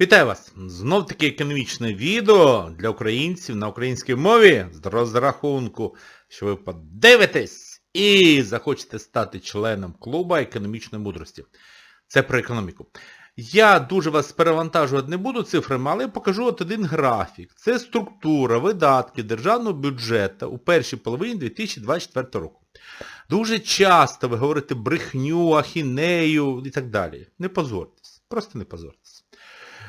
Вітаю вас! Знов таки економічне відео для українців на українській мові з розрахунку, що ви подивитесь і захочете стати членом клуба економічної мудрості. Це про економіку. Я дуже вас перевантажувати не буду цифрами, але покажу от один графік. Це структура видатків державного бюджету у першій половині 2024 року. Дуже часто ви говорите брехню, ахінею і так далі. Не позорьтесь. Просто не позорьтесь.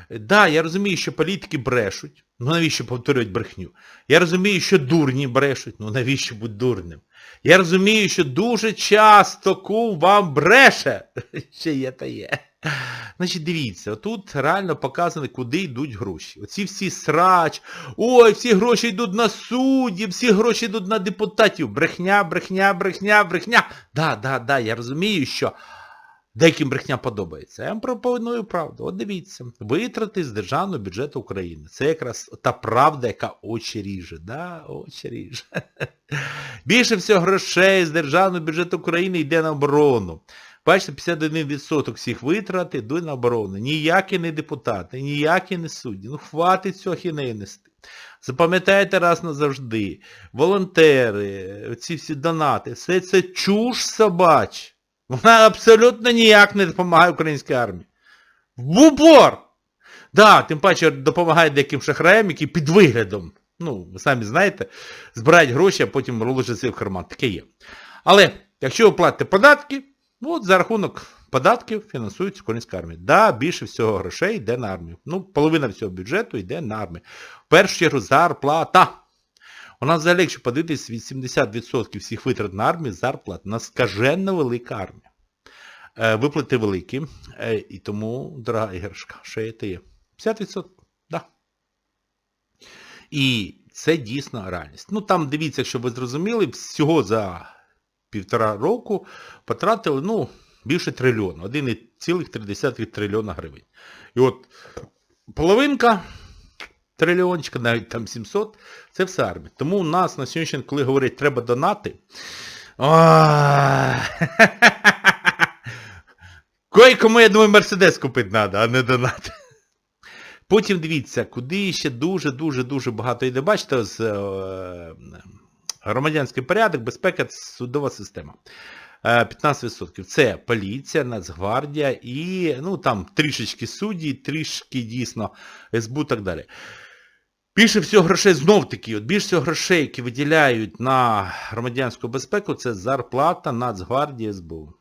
Да, я розумію, що політики брешуть. Ну навіщо повторюють брехню? Я розумію, що дурні брешуть. Ну навіщо бути дурним? Я розумію, що дуже часто кум вам бреше. Ще є та є. Значить, дивіться, тут реально показано, куди йдуть гроші. Оці всі срач, ой, всі гроші йдуть на судді, всі гроші йдуть на депутатів. Брехня, брехня, брехня, брехня. Да, да, да, я розумію, що деяким брехня подобається. Я вам пропоную правду. От дивіться, витрати з державного бюджету України. Це якраз та правда, яка очі ріже. Да, очі ріже. Більше всього грошей з державного бюджету України йде на оборону. Бачите, 51% всіх витрат йдуть на оборону. Ніякі не депутати, ніякі не судді. Ну хватить цього хінею нести. Запам'ятайте раз назавжди. Волонтери, ці всі донати, все це чуш собач. Вона абсолютно ніяк не допомагає українській армії. В упор! Да, тим паче допомагає деяким шахраям, які під виглядом, ну, ви самі знаєте, збирають гроші, а потім ложаться в карман. Таке є. Але, якщо ви платите податки, от за рахунок податків фінансується українська армія. Да, більше всього грошей йде на армію. Ну, половина всього бюджету йде на армію. В першу чергу зарплата. У нас взагалі, якщо подивитись, 80% всіх витрат на армію зарплат. У нас скаженно велика армія. Е, виплати великі. Е, і тому, дорога іграшка, ще є те є. 50%. Да. І це дійсно реальність. Ну там дивіться, щоб ви зрозуміли, всього за півтора року потратили, ну, більше трильйона. 1,3 трильйона гривень. І от половинка трильйончика, навіть там 700, це все армія. Тому у нас на сьогоднішній день, коли говорять, треба донати, Кой-кому, я думаю, Мерседес купити треба, а не донати. Потім дивіться, куди ще дуже-дуже-дуже багато йде. Бачите, з е, громадянський порядок, безпека, судова система. Е, 15%. Це поліція, Нацгвардія і ну там трішечки судді, трішки дійсно СБУ і так далі. Більше всього грошей знов таки, от більше всього грошей, які виділяють на громадянську безпеку, це зарплата Нацгвардії СБУ,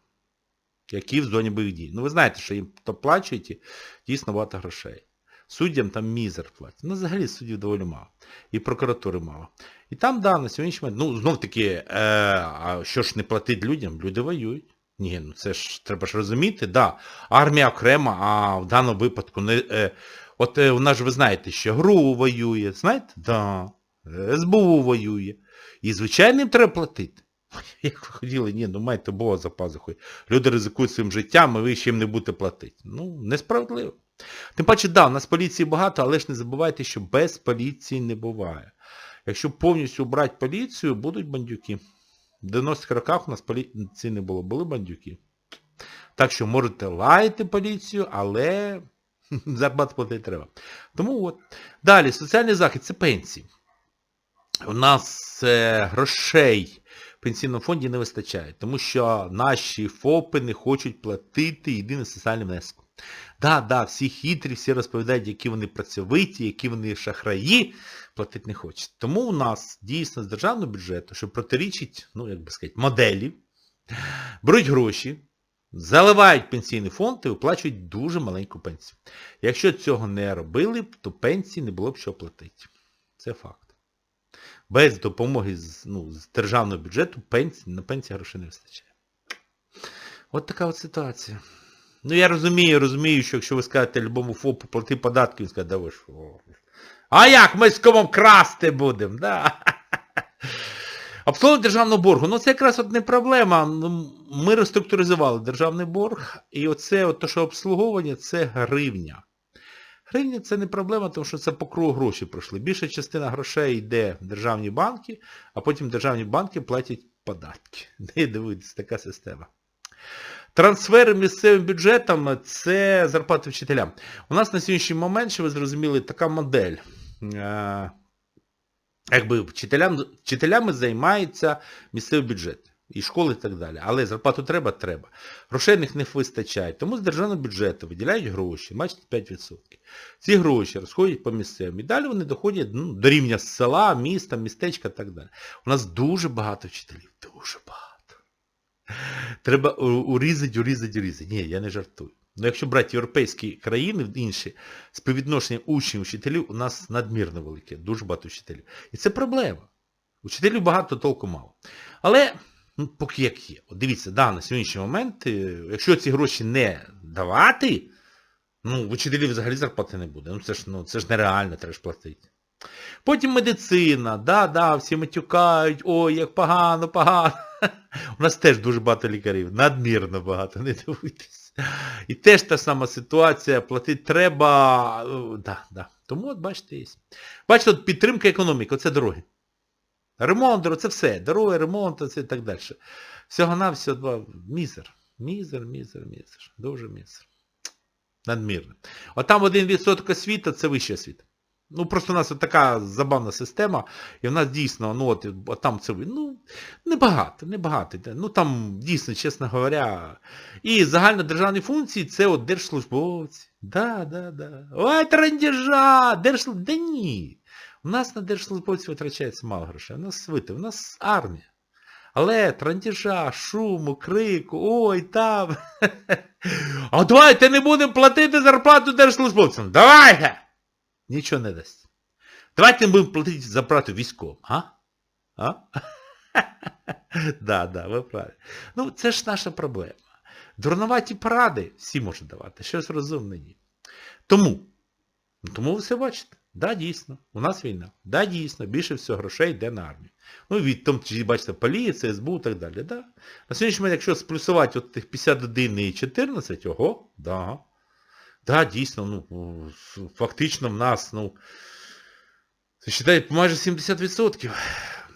які в зоні бойових дій. Ну ви знаєте, що їм доплачують і дійсно багато грошей. Суддям там мізер платять. Ну, взагалі суддів доволі мало. І прокуратури мало. І там, да, на сьогоднішній момент, ну, знов таки, е, а що ж не платить людям? Люди воюють. Ні, ну це ж треба ж розуміти, да. Армія окрема, а в даному випадку не. Е, от е, у нас ж ви знаєте, що ГРУ воює, знаєте? Да. СБУ воює. І звичайно їм треба платити. Як ви хотіли, ні, ну маєте Бога за пазухою. Люди ризикують своїм життям, а ви ще їм не будете платити. Ну, несправедливо. Тим паче, да, у нас поліції багато, але ж не забувайте, що без поліції не буває. Якщо повністю брати поліцію, будуть бандюки. В 90-х роках у нас поліції не було, були бандюки. Так що можете лаяти поліцію, але зарплату платити треба. Тому от. Далі, соціальний захист це пенсії. У нас е, грошей в пенсійному фонді не вистачає, тому що наші ФОПи не хочуть платити єдиний соціальний внесок. Да, да, всі хитрі, всі розповідають, які вони працьовиті, які вони шахраї, платити не хочуть. Тому у нас дійсно з державного бюджету, що протирічить, ну, як би сказати, моделі, беруть гроші, заливають пенсійний фонд і виплачують дуже маленьку пенсію. Якщо цього не робили то пенсії не було б що платити. Це факт. Без допомоги з, ну, з державного бюджету пенсії, на пенсії грошей не вистачає. От така от ситуація. Ну я розумію, розумію, що якщо ви скажете любому ФОПу плати податки, він скаже, да ви що? А як ми з комом красти будемо? Да. Обслуговування державного боргу. Ну це якраз от не проблема. Ну, Ми реструктуризували державний борг, і оце, от то, що обслуговування, це гривня. Гривня це не проблема, тому що це по кругу гроші пройшли. Більша частина грошей йде в державні банки, а потім державні банки платять податки. Не дивитися, така система. Трансфери місцевим бюджетам це зарплати вчителям. У нас на сьогоднішній момент, що ви зрозуміли, така модель. Якби вчителям, вчителями займається місцевий бюджет. І школи і так далі. Але зарплату треба, треба. Грошей них не вистачає. Тому з державного бюджету виділяють гроші, бачите, 5%. Ці гроші розходять по місцевим. І далі вони доходять ну, до рівня села, міста, містечка і так далі. У нас дуже багато вчителів. Дуже багато. Треба урізати, урізати, урізати. Ні, я не жартую. Ну, якщо брати європейські країни, інші, співвідношення учнів вчителів у нас надмірно велике, дуже багато вчителів. І це проблема. Учителів багато, толку мало. Але, ну, поки як є. От дивіться, да, на сьогоднішній момент, е, якщо ці гроші не давати, ну, в учителів взагалі зарплати не буде. Ну це ж, ну, це ж нереально, треба ж платити. Потім медицина, да, да, всі матюкають, ой, як погано, погано. У нас теж дуже багато лікарів, надмірно багато, не дивуйтесь. І теж та сама ситуація, платити треба, е, да, да. Тому от бачите, є. Бачите, от підтримка економіки, оце дороги. Ремонт, це все. Дороги, ремонт, це і так далі. Всього-навсього. Мізер. Мізер, мізер, мізер. Дуже мізер. Надмірно. От там 1% освіта це вища освіта. Ну, просто у нас така забавна система, і в нас дійсно, ну от, там це, ну, небагато, небагато. Ну там дійсно, чесно говоря. І загальнодержавні функції це от держслужбовці. Да, да, да. Ой, трандіжа! Держслужб... Да ні. У нас на держслужбовців витрачається мало грошей. У нас свити, у нас армія. Але трандіжа, шуму, крику, ой, там. А давайте не будемо платити зарплату держслужбовцям. Давайте! Нічого не дасть. Давайте будемо платити зарплату військовим, а? А? да, да, ви праві. Ну, це ж наша проблема. Дурноваті поради всі можуть давати, щось розумне ні. Тому, ну, тому ви все бачите. Да, дійсно, у нас війна. Да, дійсно, більше всього грошей йде на армію. Ну, від тому, чи бачите, поліція, СБУ і так далі. Да. На сьогоднішній момент, якщо сплюсувати от тих 51 і 14, ого, да. Да, дійсно, ну, фактично в нас, ну, це майже 70%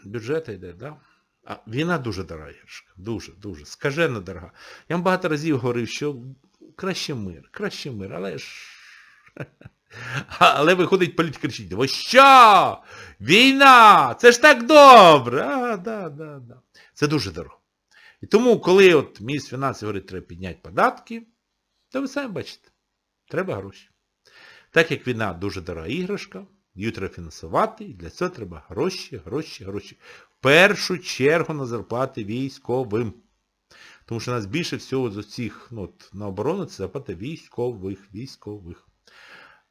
бюджету йде, да? А війна дуже дорога, Іришка, дуже, дуже, скажено дорога. Я вам багато разів говорив, що краще мир, краще мир, але ж... Але виходить політик кричить, ось що? Війна! Це ж так добре! А, да, да, да. Це дуже дорого. І тому, коли от міністр фінансів говорить, треба підняти податки, то ви самі бачите, треба гроші. Так як війна дуже дорога іграшка, її треба фінансувати, і для цього треба гроші, гроші, гроші. В першу чергу на зарплати військовим. Тому що у нас більше всього з усіх ну, на оборону це зарплати військових, військових.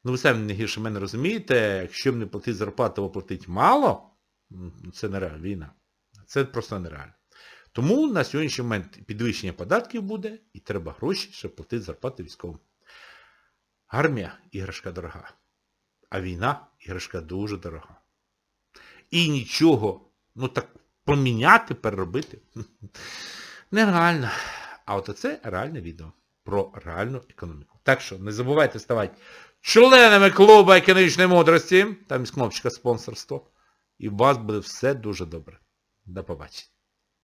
Ну ви самі не гірше мене розумієте, якщо не платити зарплату, або платить мало, це нереально, війна. Це просто нереально. Тому на сьогоднішній момент підвищення податків буде, і треба гроші, щоб платити зарплати військовим. Армія іграшка дорога. А війна іграшка дуже дорога. І нічого, ну так поміняти, переробити. Нереально. А от це реальне відео про реальну економіку. Так що не забувайте ставати членами клубу економічної мудрості. Там є кнопочка спонсорство. І у вас буде все дуже добре. До побачення.